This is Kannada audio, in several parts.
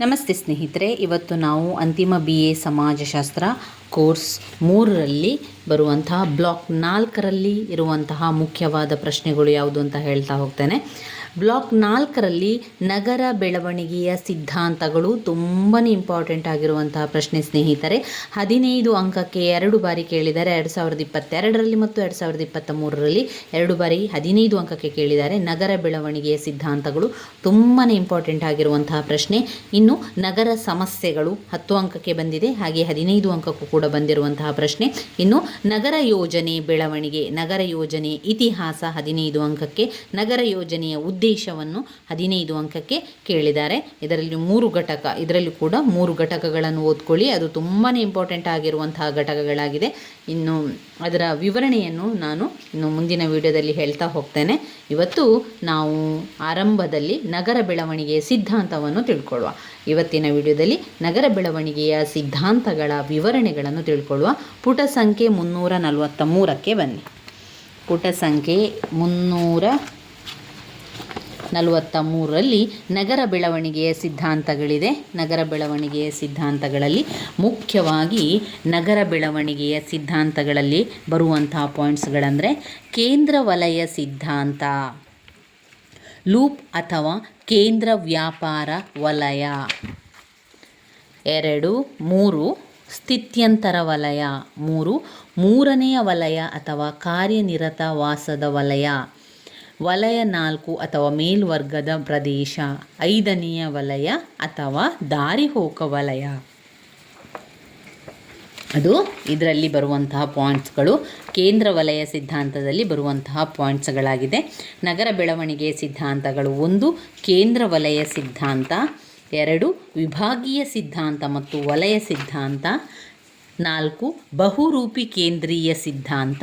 ನಮಸ್ತೆ ಸ್ನೇಹಿತರೆ, ಇವತ್ತು ನಾವು ಅಂತಿಮ ಬಿ ಎ ಸಮಾಜಶಾಸ್ತ್ರ ಕೋರ್ಸ್ ಮೂರರಲ್ಲಿ ಬರುವಂತಹ, ಬ್ಲಾಕ್ ನಾಲ್ಕರಲ್ಲಿ ಇರುವಂತಹ ಮುಖ್ಯವಾದ ಪ್ರಶ್ನೆಗಳು ಯಾವುದು ಅಂತ ಹೇಳ್ತಾ ಹೋಗ್ತೇನೆ. ಬ್ಲಾಕ್ ನಾಲ್ಕರಲ್ಲಿ ನಗರ ಬೆಳವಣಿಗೆಯ ಸಿದ್ಧಾಂತಗಳು ತುಂಬಾ ಇಂಪಾರ್ಟೆಂಟ್ ಆಗಿರುವಂತಹ ಪ್ರಶ್ನೆ ಸ್ನೇಹಿತರೆ. ಹದಿನೈದು ಅಂಕಕ್ಕೆ ಎರಡು ಬಾರಿ ಕೇಳಿದ್ದಾರೆ ಎರಡು ಸಾವಿರದ ಇಪ್ಪತ್ತೆರಡರಲ್ಲಿ ಮತ್ತು ಎರಡು ಸಾವಿರದ ಇಪ್ಪತ್ತ ಮೂರರಲ್ಲಿ ಎರಡು ಬಾರಿ ಹದಿನೈದು ಅಂಕಕ್ಕೆ ಕೇಳಿದ್ದಾರೆ ನಗರ ಬೆಳವಣಿಗೆಯ ಸಿದ್ಧಾಂತಗಳು ತುಂಬಾ ಇಂಪಾರ್ಟೆಂಟ್ ಆಗಿರುವಂತಹ ಪ್ರಶ್ನೆ. ಇನ್ನು ನಗರ ಸಮಸ್ಯೆಗಳು ಹತ್ತು ಅಂಕಕ್ಕೆ ಬಂದಿದೆ, ಹಾಗೆ ಹದಿನೈದು ಅಂಕಕ್ಕೂ ಕೂಡ ಬಂದಿರುವಂತಹ ಪ್ರಶ್ನೆ. ಇನ್ನು ನಗರ ಯೋಜನೆ ಬೆಳವಣಿಗೆ, ನಗರ ಯೋಜನೆ ಇತಿಹಾಸ ಹದಿನೈದು ಅಂಕಕ್ಕೆ, ನಗರ ಯೋಜನೆಯ ಉದ್ದೇಶವನ್ನು ಹದಿನೈದು ಅಂಕಕ್ಕೆ ಕೇಳಿದ್ದಾರೆ. ಇದರಲ್ಲಿ ಮೂರು ಘಟಕ, ಇದರಲ್ಲಿ ಕೂಡ ಮೂರು ಘಟಕಗಳನ್ನು ಓದ್ಕೊಳ್ಳಿ. ಅದು ತುಂಬಾ ಇಂಪಾರ್ಟೆಂಟ್ ಆಗಿರುವಂತಹ ಘಟಕಗಳಾಗಿದೆ. ಇನ್ನು ಅದರ ವಿವರಣೆಯನ್ನು ನಾನು ಇನ್ನು ಮುಂದಿನ ವಿಡಿಯೋದಲ್ಲಿ ಹೇಳ್ತಾ ಹೋಗ್ತೇನೆ. ಇವತ್ತು ನಾವು ಆರಂಭದಲ್ಲಿ ನಗರ ಬೆಳವಣಿಗೆಯ ಸಿದ್ಧಾಂತವನ್ನು ತಿಳ್ಕೊಳ್ಳುವ. ಇವತ್ತಿನ ವಿಡಿಯೋದಲ್ಲಿ ನಗರ ಬೆಳವಣಿಗೆಯ ಸಿದ್ಧಾಂತಗಳ ವಿವರಣೆಗಳನ್ನು ತಿಳ್ಕೊಳ್ಳುವ. ಪುಟ ಸಂಖ್ಯೆ ಮುನ್ನೂರ ನಲವತ್ತ ಮೂರಕ್ಕೆ ಬನ್ನಿ. ಪುಟ ಸಂಖ್ಯೆ ಮುನ್ನೂರ ನಲವತ್ತ ಮೂರರಲ್ಲಿ ನಗರ ಬೆಳವಣಿಗೆಯ ಸಿದ್ಧಾಂತಗಳಿದೆ. ನಗರ ಬೆಳವಣಿಗೆಯ ಸಿದ್ಧಾಂತಗಳಲ್ಲಿ ಮುಖ್ಯವಾಗಿ ನಗರ ಬೆಳವಣಿಗೆಯ ಸಿದ್ಧಾಂತಗಳಲ್ಲಿ ಬರುವಂತಹ ಪಾಯಿಂಟ್ಸ್ಗಳಂದರೆ ಕೇಂದ್ರ ವಲಯ ಸಿದ್ಧಾಂತ, ಲೂಪ್ ಅಥವಾ ಕೇಂದ್ರ ವ್ಯಾಪಾರ ವಲಯ. ಎರಡು, ಮೂರು, ಸ್ಥಿತ್ಯಂತರ ವಲಯ. ಮೂರು, ಮೂರನೆಯ ವಲಯ ಅಥವಾ ಕಾರ್ಯನಿರತ ವಾಸದ ವಲಯ. ವಲಯ ನಾಲ್ಕು ಅಥವಾ ಮೇಲ್ವರ್ಗದ ಪ್ರದೇಶ. ಐದನೆಯ ವಲಯ ಅಥವಾ ದಾರಿಹೋಕ ವಲಯ. ಅದು ಇದರಲ್ಲಿ ಬರುವಂತಹ ಪಾಯಿಂಟ್ಸ್ಗಳು ಕೇಂದ್ರ ವಲಯ ಸಿದ್ಧಾಂತದಲ್ಲಿ ಬರುವಂತಹ ಪಾಯಿಂಟ್ಸ್ಗಳಾಗಿದೆ ನಗರ ಬೆಳವಣಿಗೆಯ ಸಿದ್ಧಾಂತಗಳು ಒಂದು, ಕೇಂದ್ರ ವಲಯ ಸಿದ್ಧಾಂತ. ಎರಡು, ವಿಭಾಗೀಯ ಸಿದ್ಧಾಂತ ಮತ್ತು ವಲಯ ಸಿದ್ಧಾಂತ. ನಾಲ್ಕು, ಬಹುರೂಪಿ ಕೇಂದ್ರೀಯ ಸಿದ್ಧಾಂತ.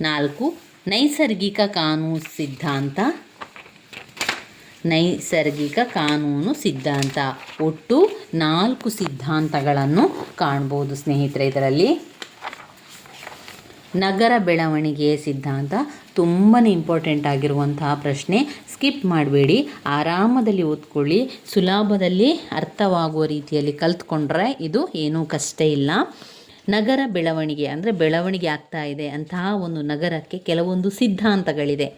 ನಾಲ್ಕು ನೈಸರ್ಗಿಕ ಕಾನೂನು ಸಿದ್ಧಾಂತ. ನೈಸರ್ಗಿಕ ಕಾನೂನು ಸಿದ್ಧಾಂತ. ಒಟ್ಟು ನಾಲ್ಕು ಸಿದ್ಧಾಂತಗಳನ್ನು ಕಾಣ್ಬೋದು ಸ್ನೇಹಿತರೆ ಇದರಲ್ಲಿ. ನಗರ ಬೆಳವಣಿಗೆಯ ಸಿದ್ಧಾಂತ. ತುಂಬಾ ಇಂಪಾರ್ಟೆಂಟ್ ಆಗಿರುವಂತಹ ಪ್ರಶ್ನೆ. ಸ್ಕಿಪ್ ಮಾಡಬೇಡಿ. ಆರಾಮದಲ್ಲಿ ಓದ್ಕೊಳ್ಳಿ. ಸುಲಭದಲ್ಲಿ ಅರ್ಥವಾಗುವ ರೀತಿಯಲ್ಲಿ ಕಲ್ತ್ಕೊಂಡ್ರೆ ಇದು ಏನೂ ಕಷ್ಟ ಇಲ್ಲ. ನಗರ ಬೆಳವಣಿಗೆ ಅಂದರೆ ಬೆಳವಣಿಗೆ ಆಗ್ತಾ ಇದೆ ಅಂತಹ ಒಂದು ನಗರಕ್ಕೆ ಕೆಲವೊಂದು ಸಿದ್ಧಾಂತಗಳಿದೆ.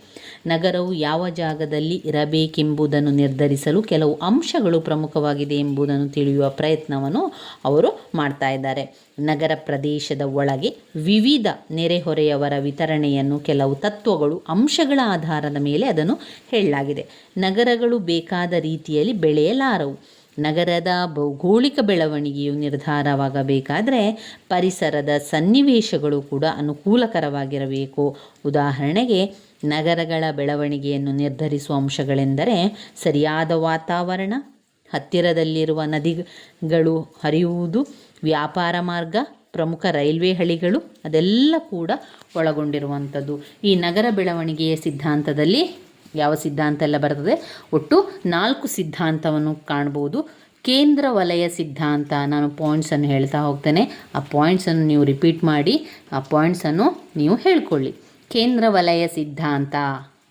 ನಗರವು ಯಾವ ಜಾಗದಲ್ಲಿ ಇರಬೇಕೆಂಬುದನ್ನು ನಿರ್ಧರಿಸಲು ಕೆಲವು ಅಂಶಗಳು ಪ್ರಮುಖವಾಗಿದೆ ಎಂಬುದನ್ನು ತಿಳಿಯುವ ಪ್ರಯತ್ನವನ್ನು ಅವರು ಮಾಡ್ತಾ ಇದ್ದಾರೆ. ನಗರ ಪ್ರದೇಶದ ಒಳಗೆ ವಿವಿಧ ನೆರೆಹೊರೆಯವರ ವಿತರಣೆಯನ್ನು ಕೆಲವು ತತ್ವಗಳು, ಅಂಶಗಳ ಆಧಾರದ ಮೇಲೆ ಅದನ್ನು ಹೇಳಲಾಗಿದೆ. ನಗರಗಳು ಬೇಕಾದ ರೀತಿಯಲ್ಲಿ ಬೆಳೆಯಲಾರವು. ನಗರದ ಭೌಗೋಳಿಕ ಬೆಳವಣಿಗೆಯು ನಿರ್ಧಾರವಾಗಬೇಕಾದರೆ ಪರಿಸರದ ಸನ್ನಿವೇಶಗಳು ಕೂಡ ಅನುಕೂಲಕರವಾಗಿರಬೇಕು. ಉದಾಹರಣೆಗೆ, ನಗರಗಳ ಬೆಳವಣಿಗೆಯನ್ನು ನಿರ್ಧರಿಸುವ ಅಂಶಗಳೆಂದರೆ ಸರಿಯಾದ ವಾತಾವರಣ, ಹತ್ತಿರದಲ್ಲಿರುವ ನದಿಗಳು ಹರಿಯುವುದು, ವ್ಯಾಪಾರ ಮಾರ್ಗ, ಪ್ರಮುಖ ರೈಲ್ವೆ ಹಳಿಗಳು ಅದೆಲ್ಲ ಕೂಡ ಒಳಗೊಂಡಿರುವಂಥದ್ದು. ಈ ನಗರ ಬೆಳವಣಿಗೆಯ ಸಿದ್ಧಾಂತದಲ್ಲಿ ಯಾವ ಸಿದ್ಧಾಂತ ಎಲ್ಲ ಬರ್ತದೆ? ಒಟ್ಟು ನಾಲ್ಕು ಸಿದ್ಧಾಂತವನ್ನು ಕಾಣ್ಬೋದು. ಕೇಂದ್ರ ವಲಯ ಸಿದ್ಧಾಂತ, ನಾನು ಪಾಯಿಂಟ್ಸನ್ನು ಹೇಳ್ತಾ ಹೋಗ್ತೇನೆ. ಆ ಪಾಯಿಂಟ್ಸನ್ನು ನೀವು ರಿಪೀಟ್ ಮಾಡಿ, ಆ ಪಾಯಿಂಟ್ಸನ್ನು ನೀವು ಹೇಳ್ಕೊಳ್ಳಿ. ಕೇಂದ್ರ ವಲಯ ಸಿದ್ಧಾಂತ,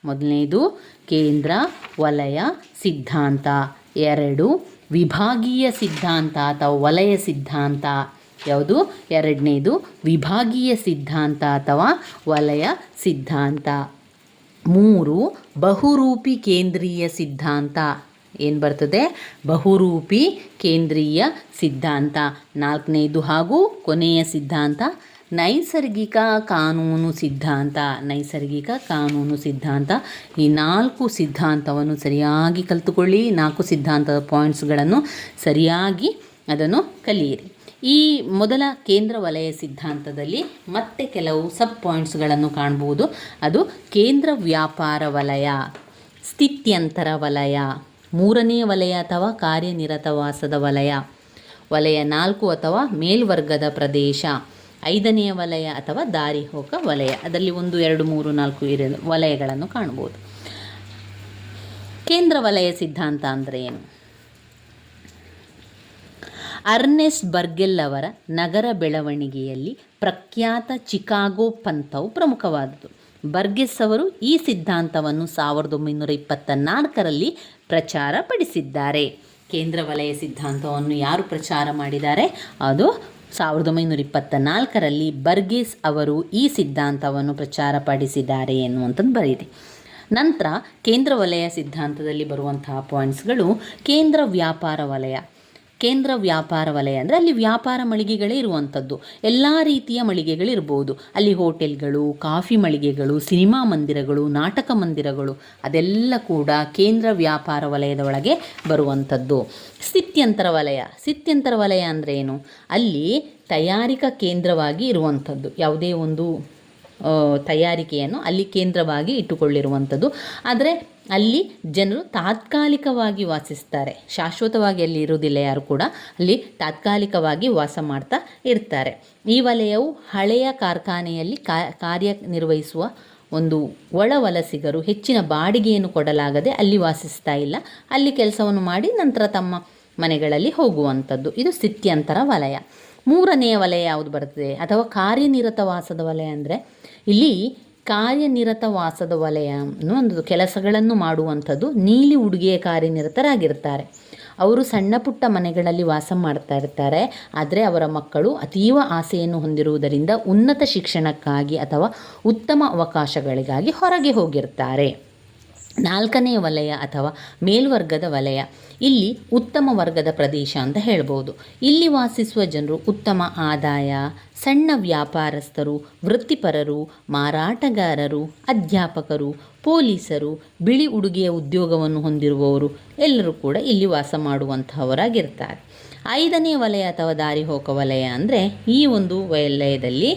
ಮೊದಲನೇದು ಕೇಂದ್ರ ವಲಯ ಸಿದ್ಧಾಂತ, ಎರಡು ವಿಭಾಗೀಯ ಸಿದ್ಧಾಂತ ಅಥವಾ ವಲಯ ಸಿದ್ಧಾಂತ, ಯಾವುದು? ಎರಡನೇದು ವಿಭಾಗೀಯ ಸಿದ್ಧಾಂತ ಅಥವಾ ವಲಯ ಸಿದ್ಧಾಂತ. ಮೂರು ಬಹುರೂಪಿ ಕೇಂದ್ರೀಯ ಸಿದ್ಧಾಂತ. ಏನು ಬರ್ತದೆ? ಬಹುರೂಪಿ ಕೇಂದ್ರೀಯ ಸಿದ್ಧಾಂತ. ನಾಲ್ಕನೇದು ಹಾಗೂ ಕೊನೆಯ ಸಿದ್ಧಾಂತ. ನೈಸರ್ಗಿಕ ಕಾನೂನು ಸಿದ್ಧಾಂತ. ನೈಸರ್ಗಿಕ ಕಾನೂನು ಸಿದ್ಧಾಂತ. ಈ ನಾಲ್ಕು ಸಿದ್ಧಾಂತವನ್ನು ಸರಿಯಾಗಿ ಕಲಿತುಕೊಳ್ಳಿ. ನಾಲ್ಕು ಸಿದ್ಧಾಂತದ ಪಾಯಿಂಟ್ಸ್ಗಳನ್ನು ಸರಿಯಾಗಿ ಅದನ್ನು ಕಲಿಯಿರಿ. ಈ ಮೊದಲ ಕೇಂದ್ರ ವಲಯ ಸಿದ್ಧಾಂತದಲ್ಲಿ ಮತ್ತೆ ಕೆಲವು ಸಬ್ ಪಾಯಿಂಟ್ಸ್ಗಳನ್ನು ಕಾಣ್ಬೋದು. ಅದು ಕೇಂದ್ರ ವ್ಯಾಪಾರ ವಲಯ, ಸ್ಥಿತ್ಯಂತರ ವಲಯ, ಮೂರನೇ ವಲಯ ಅಥವಾ ಕಾರ್ಯನಿರತ ವಾಸದ ವಲಯ ವಲಯ ನಾಲ್ಕು ಅಥವಾ ಮೇಲ್ವರ್ಗದ ಪ್ರದೇಶ ಐದನೆಯ ವಲಯ ಅಥವಾ ದಾರಿಹೋಕ ವಲಯ. ಅದರಲ್ಲಿ ಒಂದು, ಎರಡು, ಮೂರು, ನಾಲ್ಕು ಇರ, ವಲಯಗಳನ್ನು ಕಾಣ್ಬೋದು. ಕೇಂದ್ರ ವಲಯ ಸಿದ್ಧಾಂತ ಅಂದರೆ ಏನು? ಅರ್ನೆಸ್ಟ್ ಬರ್ಗೆಲ್ ಅವರ ನಗರ ಬೆಳವಣಿಗೆಯಲ್ಲಿ ಪ್ರಖ್ಯಾತ ಚಿಕಾಗೋ ಪಂಥವು ಪ್ರಮುಖವಾದುದು. ಬರ್ಗೆಸ್ ಅವರು ಈ ಸಿದ್ಧಾಂತವನ್ನು ಸಾವಿರದ ಒಂಬೈನೂರ ಇಪ್ಪತ್ತ ನಾಲ್ಕರಲ್ಲಿ ಪ್ರಚಾರಪಡಿಸಿದ್ದಾರೆ ಕೇಂದ್ರ ವಲಯ ಸಿದ್ಧಾಂತವನ್ನು ಯಾರು ಪ್ರಚಾರ ಮಾಡಿದ್ದಾರೆ? ಅದು ಸಾವಿರದ ಒಂಬೈನೂರ ಇಪ್ಪತ್ತ ನಾಲ್ಕರಲ್ಲಿ ಬರ್ಗೇಸ್ ಅವರು ಈ ಸಿದ್ಧಾಂತವನ್ನು ಪ್ರಚಾರಪಡಿಸಿದ್ದಾರೆ ಎನ್ನುವಂಥದ್ದು ಬರೆಯಿದೆ ನಂತರ ಕೇಂದ್ರ ವಲಯ ಸಿದ್ಧಾಂತದಲ್ಲಿ ಬರುವಂತಹ ಪಾಯಿಂಟ್ಸ್ಗಳು ಕೇಂದ್ರ ವ್ಯಾಪಾರ ವಲಯ ಕೇಂದ್ರ ವ್ಯಾಪಾರ ವಲಯ ಅಂದರೆ ಅಲ್ಲಿ ವ್ಯಾಪಾರ ಮಳಿಗೆಗಳೇ ಇರುವಂಥದ್ದು. ಎಲ್ಲ ರೀತಿಯ ಮಳಿಗೆಗಳಿರ್ಬೋದು. ಅಲ್ಲಿ ಹೋಟೆಲ್ಗಳು, ಕಾಫಿ ಮಳಿಗೆಗಳು, ಸಿನಿಮಾ ಮಂದಿರಗಳು, ನಾಟಕ ಮಂದಿರಗಳು, ಅದೆಲ್ಲ ಕೂಡ ಕೇಂದ್ರ ವ್ಯಾಪಾರ ವಲಯದ ಒಳಗೆ ಬರುವಂಥದ್ದು. ಸ್ಥಿತ್ಯಂತರ ವಲಯ. ಸ್ಥಿತ್ಯಂತರ ವಲಯ ಅಂದರೆ ಏನು? ಅಲ್ಲಿ ತಯಾರಿಕಾ ಕೇಂದ್ರವಾಗಿ ಇರುವಂಥದ್ದು. ಯಾವುದೇ ಒಂದು ತಯಾರಿಕೆಯನ್ನು ಅಲ್ಲಿ ಕೇಂದ್ರವಾಗಿ ಇಟ್ಟುಕೊಳ್ಳಿರುವಂಥದ್ದು. ಆದರೆ ಅಲ್ಲಿ ಜನರು ತಾತ್ಕಾಲಿಕವಾಗಿ ವಾಸಿಸ್ತಾರೆ. ಶಾಶ್ವತವಾಗಿ ಅಲ್ಲಿ ಇರುವುದಿಲ್ಲ ಯಾರು ಕೂಡ. ಅಲ್ಲಿ ತಾತ್ಕಾಲಿಕವಾಗಿ ವಾಸ ಮಾಡ್ತಾ ಇರ್ತಾರೆ. ಈ ವಲಯವು ಹಳೆಯ ಕಾರ್ಖಾನೆಯಲ್ಲಿ ಕಾರ್ಯನಿರ್ವಹಿಸುವ ಒಂದು ಒಳ ವಲಸಿಗರು ಹೆಚ್ಚಿನ ಬಾಡಿಗೆಯನ್ನು ಕೊಡಲಾಗದೆ ಅಲ್ಲಿ ವಾಸಿಸ್ತಾ ಇಲ್ಲ. ಅಲ್ಲಿ ಕೆಲಸವನ್ನು ಮಾಡಿ ನಂತರ ತಮ್ಮ ಮನೆಗಳಲ್ಲಿ ಹೋಗುವಂಥದ್ದು. ಇದು ಸ್ಥಿತ್ಯಂತರ ವಲಯ. ಮೂರನೆಯ ವಲಯ ಯಾವುದು ಬರ್ತದೆ? ಅಥವಾ ಕಾರ್ಯನಿರತ ವಾಸದ ವಲಯ ಅಂದರೆ ಇಲ್ಲಿ ಕಾರ್ಯನಿರತ ವಾಸದ ವಲಯ ಒಂದು ಕೆಲಸಗಳನ್ನು ಮಾಡುವಂಥದ್ದು ನೀಲಿ ಉಡುಗೆಯ ಕಾರ್ಯನಿರತರಾಗಿರ್ತಾರೆ. ಅವರು ಸಣ್ಣ ಪುಟ್ಟ ಮನೆಗಳಲ್ಲಿ ವಾಸ ಮಾಡ್ತಾ ಇರ್ತಾರೆ. ಆದರೆ ಅವರ ಮಕ್ಕಳು ಅತೀವ ಆಸೆಯನ್ನು ಹೊಂದಿರುವುದರಿಂದ ಉನ್ನತ ಶಿಕ್ಷಣಕ್ಕಾಗಿ ಅಥವಾ ಉತ್ತಮ ಅವಕಾಶಗಳಿಗಾಗಿ ಹೊರಗೆ ಹೋಗಿರ್ತಾರೆ. ನಾಲ್ಕನೇ ವಲಯ ಅಥವಾ ಮೇಲ್ವರ್ಗದ ವಲಯ. ಇಲ್ಲಿ ಉತ್ತಮ ವರ್ಗದ ಪ್ರದೇಶ ಅಂತ ಹೇಳ್ಬೋದು. ಇಲ್ಲಿ ವಾಸಿಸುವ ಜನರು ಉತ್ತಮ ಆದಾಯ ಸಣ್ಣ ವ್ಯಾಪಾರಸ್ಥರು, ವೃತ್ತಿಪರರು, ಮಾರಾಟಗಾರರು, ಅಧ್ಯಾಪಕರು, ಪೊಲೀಸರು, ಬಿಳಿ ಉಡುಗೆಯ ಉದ್ಯೋಗವನ್ನು ಹೊಂದಿರುವವರು ಎಲ್ಲರೂ ಕೂಡ ಇಲ್ಲಿ ವಾಸ ಮಾಡುವಂತಹವರಾಗಿರ್ತಾರೆ. ಐದನೇ ವಲಯ ಅಥವಾ ದಾರಿಹೋಕ ವಲಯ ಅಂದರೆ ಈ ಒಂದು ವಲಯದಲ್ಲಿ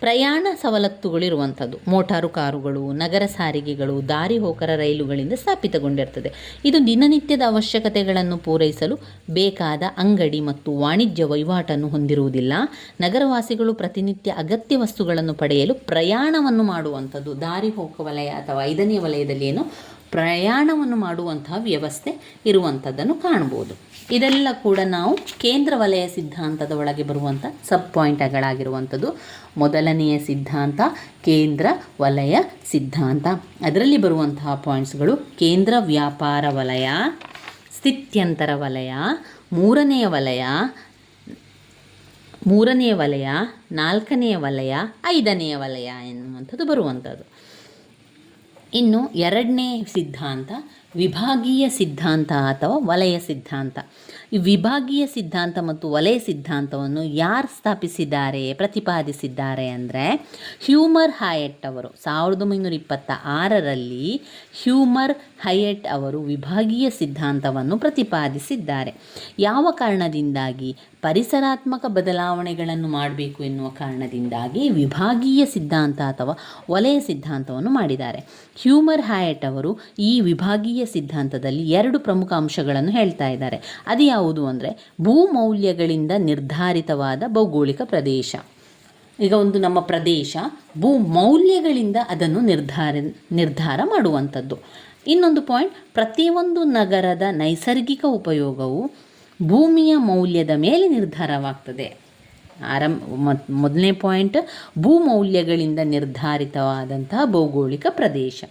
ಪ್ರಯಾಣ ಸವಲತ್ತುಗಳಿರುವಂಥದ್ದು. ಮೋಟಾರು ಕಾರುಗಳು, ನಗರ ಸಾರಿಗೆಗಳು, ದಾರಿ ಹೋಕರ ರೈಲುಗಳಿಂದ ಸ್ಥಾಪಿತಗೊಂಡಿರ್ತದೆ. ಇದು ದಿನನಿತ್ಯದ ಅವಶ್ಯಕತೆಗಳನ್ನು ಪೂರೈಸಲು ಬೇಕಾದ ಅಂಗಡಿ ಮತ್ತು ವಾಣಿಜ್ಯ ವಹಿವಾಟನ್ನು ಹೊಂದಿರುವುದಿಲ್ಲ. ನಗರವಾಸಿಗಳು ಪ್ರತಿನಿತ್ಯ ಅಗತ್ಯ ವಸ್ತುಗಳನ್ನು ಪಡೆಯಲು ಪ್ರಯಾಣವನ್ನು ಮಾಡುವಂಥದ್ದು. ದಾರಿ ಹೋಕ ವಲಯ ಅಥವಾ ಐದನೇ ವಲಯದಲ್ಲಿ ಏನು ಪ್ರಯಾಣವನ್ನು ಮಾಡುವಂತಹ ವ್ಯವಸ್ಥೆ ಇರುವಂಥದ್ದನ್ನು ಕಾಣ್ಬೋದು ಇದೆಲ್ಲ ಕೂಡ ನಾವು ಕೇಂದ್ರ ವಲಯ ಸಿದ್ಧಾಂತದ ಒಳಗೆ ಬರುವಂಥ ಸಬ್ ಪಾಯಿಂಟ್ಗಳಾಗಿರುವಂಥದ್ದು. ಮೊದಲನೆಯ ಸಿದ್ಧಾಂತ ಕೇಂದ್ರ ವಲಯ ಸಿದ್ಧಾಂತ. ಅದರಲ್ಲಿ ಬರುವಂತಹ ಪಾಯಿಂಟ್ಸ್ಗಳು ಕೇಂದ್ರ ವ್ಯಾಪಾರ ವಲಯ, ಸ್ಥಿತ್ಯಂತರ ವಲಯ, ಮೂರನೆಯ ವಲಯ ಮೂರನೆಯ ವಲಯ, ನಾಲ್ಕನೆಯ ವಲಯ, ಐದನೆಯ ವಲಯ ಎನ್ನುವಂಥದ್ದು ಬರುವಂಥದ್ದು. ಇನ್ನು ಎರಡನೇ ಸಿದ್ಧಾಂತ ವಿಭಾಗೀಯ ಸಿದ್ಧಾಂತ ಅಥವಾ ವಲಯ ಸಿದ್ಧಾಂತ. ಈ ವಿಭಾಗೀಯ ಸಿದ್ಧಾಂತ ಮತ್ತು ವಲಯ ಸಿದ್ಧಾಂತವನ್ನು ಯಾರು ಸ್ಥಾಪಿಸಿದ್ದಾರೆ, ಪ್ರತಿಪಾದಿಸಿದ್ದಾರೆ ಅಂದರೆ ಹ್ಯೂಮರ್ ಹಾಯೆಟ್ ಅವರು. ಸಾವಿರದ ಒಂಬೈನೂರ ಇಪ್ಪತ್ತ ಆರರಲ್ಲಿ ಹ್ಯೂಮರ್ ಹಯೆಟ್ ಅವರು ವಿಭಾಗೀಯ ಸಿದ್ಧಾಂತವನ್ನು ಪ್ರತಿಪಾದಿಸಿದ್ದಾರೆ. ಯಾವ ಕಾರಣದಿಂದಾಗಿ ಪರಿಸರಾತ್ಮಕ ಬದಲಾವಣೆಗಳನ್ನು ಮಾಡಬೇಕು ಎನ್ನುವ ಕಾರಣದಿಂದಾಗಿ ವಿಭಾಗೀಯ ಸಿದ್ಧಾಂತ ಅಥವಾ ವಲಯ ಸಿದ್ಧಾಂತವನ್ನು ಮಾಡಿದ್ದಾರೆ. ಹ್ಯೂಮರ್ ಹ್ಯಾಯಟ್ ಅವರು ಈ ವಿಭಾಗೀಯ ಸಿದ್ಧಾಂತದಲ್ಲಿ ಎರಡು ಪ್ರಮುಖ ಅಂಶಗಳನ್ನು ಹೇಳ್ತಾ ಇದ್ದಾರೆ. ಅದು ಯಾವುದು ಅಂದರೆ ಭೂಮೌಲ್ಯಗಳಿಂದ ನಿರ್ಧಾರಿತವಾದ ಭೌಗೋಳಿಕ ಪ್ರದೇಶ. ಈಗ ಒಂದು ನಮ್ಮ ಪ್ರದೇಶ ಭೂ ಮೌಲ್ಯಗಳಿಂದ ಅದನ್ನು ನಿರ್ಧಾರ ನಿರ್ಧಾರ ಮಾಡುವಂಥದ್ದು. ಇನ್ನೊಂದು ಪಾಯಿಂಟ್ ಪ್ರತಿಯೊಂದು ನಗರದ ನೈಸರ್ಗಿಕ ಉಪಯೋಗವು ಭೂಮಿಯ ಮೌಲ್ಯದ ಮೇಲೆ ನಿರ್ಧಾರವಾಗ್ತದೆ. ಆರಂಭ ಮೊದಲನೇ ಪಾಯಿಂಟ್ ಭೂಮೌಲ್ಯಗಳಿಂದ ನಿರ್ಧಾರಿತವಾದಂತಹ ಭೌಗೋಳಿಕ ಪ್ರದೇಶ.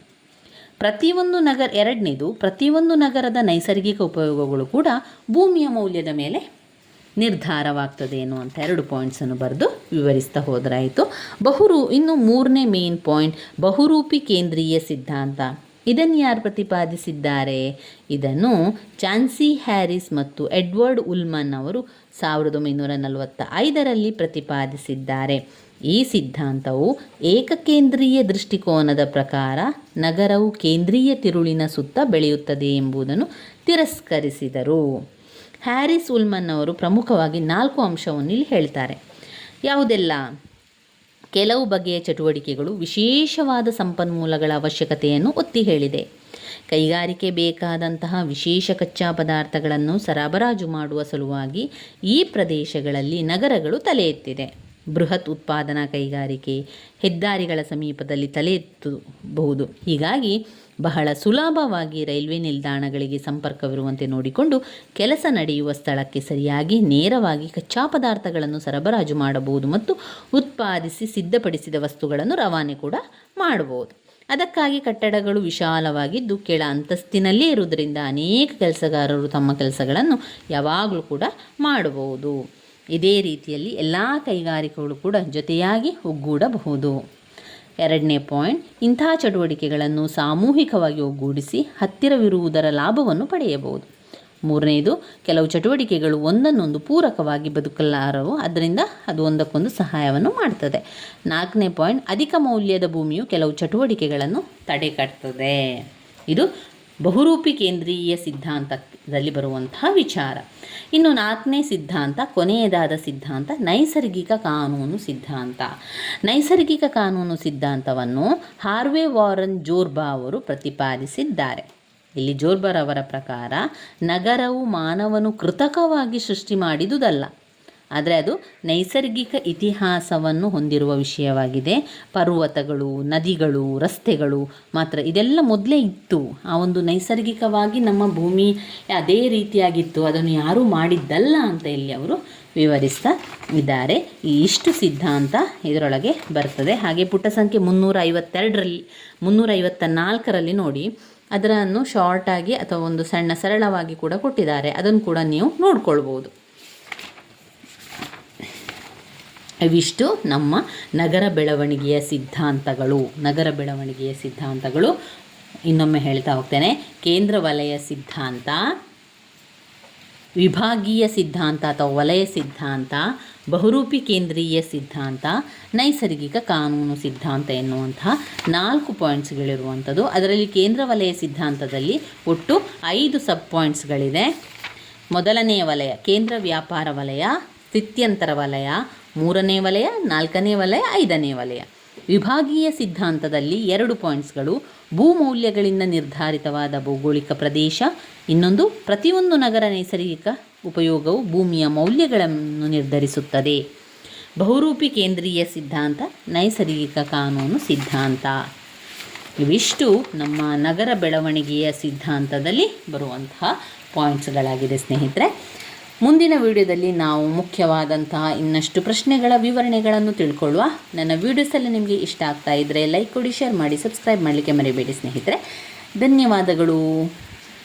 ಪ್ರತಿಯೊಂದು ನಗರ, ಎರಡನೇದು, ಪ್ರತಿಯೊಂದು ನಗರದ ನೈಸರ್ಗಿಕ ಉಪಯೋಗಗಳು ಕೂಡ ಭೂಮಿಯ ಮೌಲ್ಯದ ಮೇಲೆ ನಿರ್ಧಾರವಾಗ್ತದೆ ಅಂತ ಎರಡು ಪಾಯಿಂಟ್ಸನ್ನು ಬರೆದು ವಿವರಿಸ್ತಾ ಹೋದರಾಯಿತು. ಬಹುರೂ, ಇನ್ನು ಮೂರನೇ ಮೇನ್ ಪಾಯಿಂಟ್ ಬಹುರೂಪಿ ಕೇಂದ್ರೀಯ ಸಿದ್ಧಾಂತ. ಇದನ್ನು ಯಾರು ಪ್ರತಿಪಾದಿಸಿದ್ದಾರೆ? ಇದನ್ನು ಚಾನ್ಸಿ ಹ್ಯಾರಿಸ್ ಮತ್ತು ಎಡ್ವರ್ಡ್ ಉಲ್ಮನ್ ಅವರು ಸಾವಿರದ ಒಂಬೈನೂರ ನಲವತ್ತ ಐದರಲ್ಲಿ ಪ್ರತಿಪಾದಿಸಿದ್ದಾರೆ. ಈ ಸಿದ್ಧಾಂತವು ಏಕಕೇಂದ್ರೀಯ ದೃಷ್ಟಿಕೋನದ ಪ್ರಕಾರ ನಗರವು ಕೇಂದ್ರೀಯ ತಿರುಳಿನ ಸುತ್ತ ಬೆಳೆಯುತ್ತದೆ ಎಂಬುದನ್ನು ತಿರಸ್ಕರಿಸಿದರು. ಹ್ಯಾರಿಸ್ ಉಲ್ಮನ್ ಅವರು ಪ್ರಮುಖವಾಗಿ ನಾಲ್ಕು ಅಂಶವನ್ನು ಇಲ್ಲಿ ಹೇಳ್ತಾರೆ. ಯಾವುದೆಲ್ಲ? ಕೆಲವು ಬಗೆಯ ಚಟುವಟಿಕೆಗಳು ವಿಶೇಷವಾದ ಸಂಪನ್ಮೂಲಗಳ ಅವಶ್ಯಕತೆಯನ್ನು ಒತ್ತಿ ಹೇಳಿದೆ. ಕೈಗಾರಿಕೆ ಬೇಕಾದಂತಹ ವಿಶೇಷ ಕಚ್ಚಾ ಪದಾರ್ಥಗಳನ್ನು ಸರಬರಾಜು ಮಾಡುವ ಸಲುವಾಗಿ ಈ ಪ್ರದೇಶಗಳಲ್ಲಿ ನಗರಗಳು ತಲೆ ಎತ್ತಿದೆ ಬೃಹತ್ ಉತ್ಪಾದನಾ ಕೈಗಾರಿಕೆ ಹೆದ್ದಾರಿಗಳ ಸಮೀಪದಲ್ಲಿ ತಲೆ ಎತ್ತಬಹುದು ಹೀಗಾಗಿ ಬಹಳ ಸುಲಭವಾಗಿ ರೈಲ್ವೆ ನಿಲ್ದಾಣಗಳಿಗೆ ಸಂಪರ್ಕವಿರುವಂತೆ ನೋಡಿಕೊಂಡು ಕೆಲಸ ನಡೆಯುವ ಸ್ಥಳಕ್ಕೆ ಸರಿಯಾಗಿ ನೇರವಾಗಿ ಕಚ್ಚಾ ಪದಾರ್ಥಗಳನ್ನು ಸರಬರಾಜು ಮಾಡಬಹುದು ಮತ್ತು ಉತ್ಪಾದಿಸಿ ಸಿದ್ಧಪಡಿಸಿದ ವಸ್ತುಗಳನ್ನು ರವಾನೆ ಕೂಡ ಮಾಡಬಹುದು. ಅದಕ್ಕಾಗಿ ಕಟ್ಟಡಗಳು ವಿಶಾಲವಾಗಿದ್ದು ಕೆಳ ಅಂತಸ್ತಿನಲ್ಲೇ ಇರುವುದರಿಂದ ಅನೇಕ ಕೆಲಸಗಾರರು ತಮ್ಮ ಕೆಲಸಗಳನ್ನು ಯಾವಾಗಲೂ ಕೂಡ ಮಾಡಬಹುದು. ಇದೇ ರೀತಿಯಲ್ಲಿ ಎಲ್ಲ ಕೈಗಾರಿಕೆಗಳು ಕೂಡ ಜೊತೆಯಾಗಿ ಒಗ್ಗೂಡಬಹುದು. ಎರಡನೇ ಪಾಯಿಂಟ್, ಇಂತಹ ಚಟುವಟಿಕೆಗಳನ್ನು ಸಾಮೂಹಿಕವಾಗಿ ಒಗ್ಗೂಡಿಸಿ ಹತ್ತಿರವಿರುವುದರ ಲಾಭವನ್ನು ಪಡೆಯಬಹುದು. ಮೂರನೆಯದು ಕೆಲವು ಚಟುವಟಿಕೆಗಳು ಒಂದನ್ನೊಂದು ಪೂರಕವಾಗಿ ಬದುಕಲಾರವು, ಅದರಿಂದ ಅದು ಒಂದಕ್ಕೊಂದು ಸಹಾಯವನ್ನು ಮಾಡ್ತದೆ. ನಾಲ್ಕನೇ ಪಾಯಿಂಟ್, ಅಧಿಕ ಮೌಲ್ಯದ ಭೂಮಿಯು ಕೆಲವು ಚಟುವಟಿಕೆಗಳನ್ನು ತಡೆಗಟ್ತದೆ ಇದು ಬಹುರೂಪಿ ಕೇಂದ್ರೀಯ ಸಿದ್ಧಾಂತದಲ್ಲಿ ಬರುವಂತಹ ವಿಚಾರ. ಇನ್ನು ನಾಲ್ಕನೇ ಸಿದ್ಧಾಂತ, ಕೊನೆಯದಾದ ಸಿದ್ಧಾಂತ, ನೈಸರ್ಗಿಕ ಕಾನೂನು ಸಿದ್ಧಾಂತ. ನೈಸರ್ಗಿಕ ಕಾನೂನು ಸಿದ್ಧಾಂತವನ್ನು ಹಾರ್ವೆ ವಾರನ್ ಜೋರ್ಬಾ ಅವರು ಪ್ರತಿಪಾದಿಸಿದ್ದಾರೆ. ಇಲ್ಲಿ ಜೋರ್ಬರ್ ಅವರ ಪ್ರಕಾರ ನಗರವು ಮಾನವನು ಕೃತಕವಾಗಿ ಸೃಷ್ಟಿ ಮಾಡಿದುದಲ್ಲ. ಆದರೆ ಅದು ನೈಸರ್ಗಿಕ ಇತಿಹಾಸವನ್ನು ಹೊಂದಿರುವ ವಿಷಯವಾಗಿದೆ. ಪರ್ವತಗಳು, ನದಿಗಳು, ರಸ್ತೆಗಳು ಮಾತ್ರ ಇದೆಲ್ಲ ಮೊದಲೇ ಇತ್ತು. ಆ ಒಂದು ನೈಸರ್ಗಿಕವಾಗಿ ನಮ್ಮ ಭೂಮಿ ಅದೇ ರೀತಿಯಾಗಿತ್ತು. ಅದನ್ನು ಯಾರೂ ಮಾಡಿದ್ದಲ್ಲ ಅಂತ ಇಲ್ಲಿ ಅವರು ವಿವರಿಸ್ತಾ ಇದ್ದಾರೆ. ಈ ಇಷ್ಟು ಸಿದ್ಧಾಂತ ಇದರೊಳಗೆ ಬರ್ತದೆ. ಹಾಗೆ ಪುಟ ಸಂಖ್ಯೆ ಮುನ್ನೂರ ಐವತ್ತೆರಡರಲ್ಲಿ ಮುನ್ನೂರ ಐವತ್ತ ನಾಲ್ಕರಲ್ಲಿ ನೋಡಿ ಅದರನ್ನು ಶಾರ್ಟಾಗಿ ಅಥವಾ ಒಂದು ಸಣ್ಣ ಸರಳವಾಗಿ ಕೂಡ ಕೊಟ್ಟಿದ್ದಾರೆ. ಅದನ್ನು ಕೂಡ ನೀವು ನೋಡ್ಕೊಳ್ಬೋದು ಇವಿಷ್ಟು ನಮ್ಮ ನಗರ ಬೆಳವಣಿಗೆಯ ಸಿದ್ಧಾಂತಗಳು. ನಗರ ಬೆಳವಣಿಗೆಯ ಸಿದ್ಧಾಂತಗಳು. ಇನ್ನೊಮ್ಮೆ ಹೇಳ್ತಾ ಹೋಗ್ತೇನೆ. ಕೇಂದ್ರ ವಲಯ ಸಿದ್ಧಾಂತ, ವಿಭಾಗೀಯ ಸಿದ್ಧಾಂತ ಅಥವಾ ವಲಯ ಸಿದ್ಧಾಂತ, ಬಹುರೂಪಿ ಕೇಂದ್ರೀಯ ಸಿದ್ಧಾಂತ, ನೈಸರ್ಗಿಕ ಕಾನೂನು ಸಿದ್ಧಾಂತ ಎನ್ನುವಂತಹ ನಾಲ್ಕು ಪಾಯಿಂಟ್ಸ್ಗಳಿರುವಂಥದ್ದು. ಅದರಲ್ಲಿ ಕೇಂದ್ರ ವಲಯ ಸಿದ್ಧಾಂತದಲ್ಲಿ ಒಟ್ಟು ಐದು ಸಬ್ ಪಾಯಿಂಟ್ಸ್ಗಳಿದೆ. ಮೊದಲನೆಯ ವಲಯ ಕೇಂದ್ರ ವ್ಯಾಪಾರ ವಲಯ, ಸ್ಥಿತ್ಯಂತರ ವಲಯ ಮೂರನೇ ವಲಯ, ನಾಲ್ಕನೇ ವಲಯ, ಐದನೇ ವಲಯ. ವಿಭಾಗೀಯ ಸಿದ್ಧಾಂತದಲ್ಲಿ ಎರಡು ಪಾಯಿಂಟ್ಸ್ಗಳು, ಭೂಮೌಲ್ಯಗಳಿಂದ ನಿರ್ಧಾರಿತವಾದ ಭೌಗೋಳಿಕ ಪ್ರದೇಶ, ಇನ್ನೊಂದು ಪ್ರತಿಯೊಂದು ನಗರ ನೈಸರ್ಗಿಕ ಉಪಯೋಗವು ಭೂಮಿಯ ಮೌಲ್ಯಗಳನ್ನು ನಿರ್ಧರಿಸುತ್ತದೆ. ಬಹುರೂಪಿ ಕೇಂದ್ರೀಯ ಸಿದ್ಧಾಂತ, ನೈಸರ್ಗಿಕ ಕಾನೂನು ಸಿದ್ಧಾಂತ. ಇವಿಷ್ಟು ನಮ್ಮ ನಗರ ಬೆಳವಣಿಗೆಯ ಸಿದ್ಧಾಂತದಲ್ಲಿ ಬರುವಂತಹ ಪಾಯಿಂಟ್ಸ್ಗಳಾಗಿದೆ ಸ್ನೇಹಿತರೆ. ಮುಂದಿನ ವಿಡಿಯೋದಲ್ಲಿ ನಾವು ಮುಖ್ಯವಾದಂತಹ ಇನ್ನಷ್ಟು ಪ್ರಶ್ನೆಗಳ ವಿವರಣೆಗಳನ್ನು ತಿಳ್ಕೊಳ್ಳುವ ನನ್ನ ವೀಡಿಯೋಸಲ್ಲಿ ನಿಮಗೆ ಇಷ್ಟ ಆಗ್ತಾ ಇದ್ದರೆ ಲೈಕ್ ಕೊಡಿ ಶೇರ್ ಮಾಡಿ ಸಬ್ಸ್ಕ್ರೈಬ್ ಮಾಡಲಿಕ್ಕೆ ಮರಿಬೇಡಿ ಸ್ನೇಹಿತರೆ. ಧನ್ಯವಾದಗಳು.